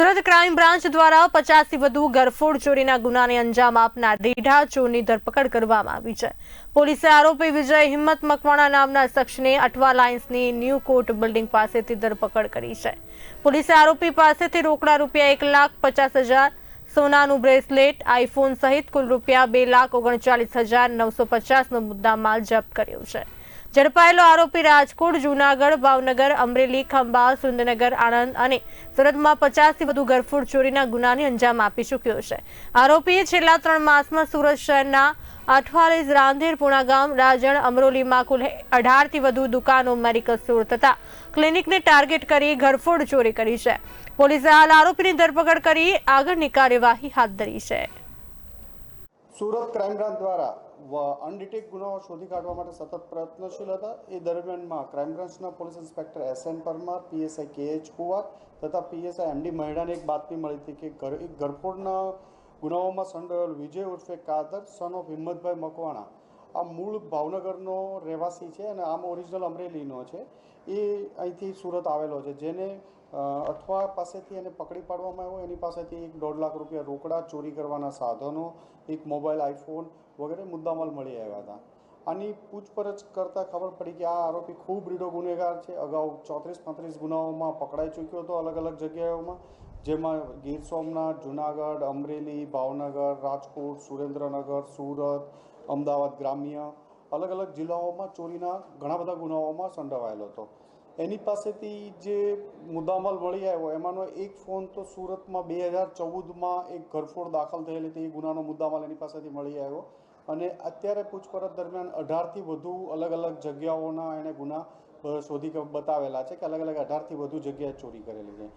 Surat crime branch દ્વારા પચાસથી વધુ ગરફોડ ચોરીના ગુનાને અંજામ આપનાર દીઢા ચોરની ધરપકડ કરવામાં આવી છે. પોલીસે આરોપી વિજય હિંમત મકવાણા નામના શખ્સને અઠવા લાઇન્સની ન્યૂ કોર્ટ બિલ્ડિંગ પાસેથી ધરપકડ કરી છે. પોલીસે આરોપી પાસેથી રોકડા રૂપિયા એક લાખ પચાસ હજાર, સોનાનું બ્રેસલેટ આઈફોન સહિત કુલ રૂપિયા બે લાખ ઓગણચાલીસ હજાર નવસો પચાસનો મુદ્દામાલ જપ્ત કર્યો છે. ઝડપાયેલો આરોપી રાજકોટ, જૂનાગઢ, ભાવનગર, અમરેલી ખંભાત સુંદરનગર, આણંદ અને સુરતમાં પચાસથી વધુ ગરફોડ ચોરીના ગુનાને અંજામ આપી ચૂક્યો છે. આરોપીએ છેલ્લા ત્રણ માસમાં સુરત શહેરના અઠવાલીસ રાંધેર પુણાગામ રાજણ, અમરોલીમાં કુલ અઢારથી વધુ દુકાનો મેડિકલ સ્ટોર તથા ક્લિનિકને ટાર્ગેટ કરી ઘરફોડ ચોરી કરી છે. પોલીસે હાલ આરોપીની ધરપકડ કરી આગળની કાર્યવાહી હાથ ધરી છે. સુરત ક્રાઇમ બ્રાન્ચ દ્વારા અનડિટેક ગુનાઓ શોધી કાઢવા માટે સતત પ્રયત્નશીલ હતા. એ દરમિયાનમાં ક્રાઇમ બ્રાન્ચના police inspector S N Parmar, PSI K H Kuwar તથા પીએસઆઈ એમડી મહેડાને એક બાતમી મળી હતી કે ઘર, એક ગરફોડના ગુનાઓમાં સંડોયેલ વિજય ઉર્ફે કાદર સન ઓફ હિંમતભાઈ મકવાણા આ મૂળ ભાવનગરનો રહેવાસી છે અને આમ ઓરિજિનલ અમરેલીનો છે. એ અહીંથી સુરત આવેલો છે. જેને અઠવા પાસેથી એને પકડી પાડવામાં આવ્યો. એની પાસેથી એક દોઢ લાખ રૂપિયા રોકડા, ચોરી કરવાના સાધનો, એક મોબાઈલ, આઈફોન વગેરે મુદ્દામાલ મળી આવ્યા હતા. આની પૂછપરછ કરતાં ખબર પડી કે આ આરોપી ખૂબ રીડો ગુનેગાર છે. અગાઉ ચોત્રીસ પાંત્રીસ ગુનાઓમાં પકડાઈ ચૂક્યો હતો અલગ અલગ જગ્યાઓમાં. જેમાં ગીર સોમનાથ, જુનાગઢ, અમરેલી, ભાવનગર, રાજકોટ, સુરેન્દ્રનગર, સુરત અમદાવાદ ગ્રામ્ય અલગ અલગ જિલ્લાઓમાં ચોરીના ઘણા બધા ગુનાઓમાં સંડોવાયેલો હતો. એની પાસેથી જે મુદ્દામાલ મળી આવ્યો, એમાંનો એક ફોન તો સુરતમાં બે હજાર ચૌદમાં એક ઘરફોડ દાખલ થયેલી હતી, એ ગુનાનો મુદ્દામાલ એની પાસેથી મળી આવ્યો. અને અત્યારે પૂછપરછ દરમિયાન અઢારથી વધુ અલગ અલગ જગ્યાઓના એણે ગુના શોધી બતાવેલા છે કે અલગ અલગ અઢારથી વધુ જગ્યાએ ચોરી કરેલી છે.